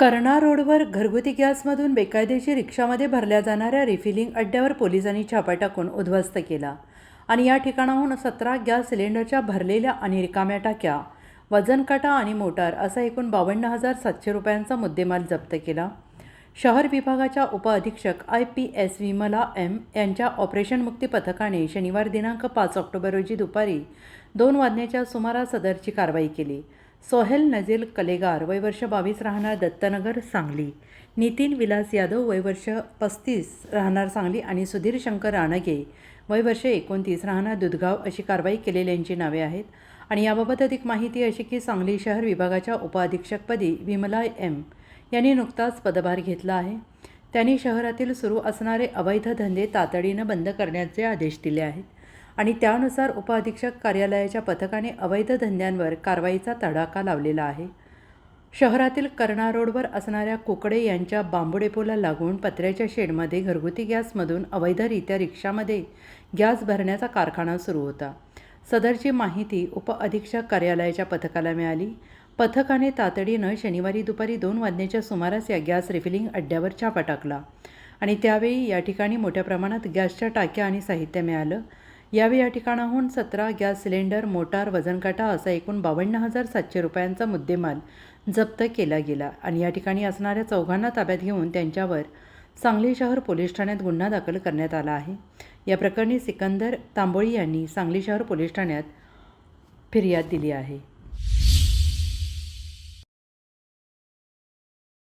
कर्णा रोडवर घरगुती गॅसमधून बेकायदेशीर रिक्षामध्ये भरल्या जाणाऱ्या रिफिलिंग अड्ड्यावर पोलिसांनी छापा टाकून उद्ध्वस्त केला. आणि या ठिकाणाहून सतरा गॅस सिलेंडरच्या भरलेल्या आणि रिकाम्या टाक्या वजनकाटा आणि मोटार असा एकूण बावन्न हजार सातशे रुपयांचा मुद्देमाल जप्त केला. शहर विभागाच्या उपअधीक्षक I P S Vimala M यांच्या ऑपरेशन मुक्ती पथकाने शनिवार दिनांक पाच ऑक्टोबर रोजी दुपारी दोन वाजण्याच्या सुमारास सदरची कारवाई केली. सोहेल नजील कलेगार वयवर्ष बावीस राहणार दत्तनगर सांगली. नितीन विलास यादव वयवर्ष पस्तीस राहणार सांगली आणि सुधीर शंकर राणगे वय वर्ष एकोणतीस राहणार दुधगाव अशी कारवाई केलेल्यांची नावे आहेत. आणि याबाबत अधिक माहिती अशी की सांगली शहर विभागाच्या उपअधीक्षकपदी विमला एम यांनी नुकताच पदभार घेतला आहे. त्यांनी शहरातील सुरू असणारे अवैध धंदे तातडीनं बंद करण्याचे आदेश दिले आहेत आणि त्यानुसार उपअधीक्षक कार्यालयाच्या पथकाने अवैध धंद्यांवर कारवाईचा तडाखा लावलेला आहे. शहरातील कर्णा रोडवर असणाऱ्या कुकडे यांच्या बांबू डेपोला लागून पत्र्याच्या शेडमध्ये घरगुती गॅसमधून अवैधरित्या रिक्षामध्ये गॅस भरण्याचा कारखाना सुरू होता. सदरची माहिती उपअधीक्षक कार्यालयाच्या पथकाला मिळाली. पथकाने तातडीनं शनिवारी दुपारी दोन वाजण्याच्या सुमारास या गॅस रिफिलिंग अड्ड्यावर छापा टाकला. आणि त्यावेळी या ठिकाणी मोठ्या प्रमाणात गॅसच्या टाक्या आणि साहित्य मिळालं. यावेळी या ठिकाणाहून सतरा गॅस सिलेंडर मोटार वजनकाटा असा एकूण बावन्न हजार सातशे रुपयांचा मुद्देमाल जप्त केला गेला. आणि या ठिकाणी असणाऱ्या चौघांना ताब्यात घेऊन त्यांच्यावर सांगली शहर पोलीस ठाण्यात गुन्हा दाखल करण्यात आला आहे. या प्रकरणी सिकंदर तांबोळी यांनी सांगली शहर पोलीस ठाण्यात फिर्याद दिली आहे.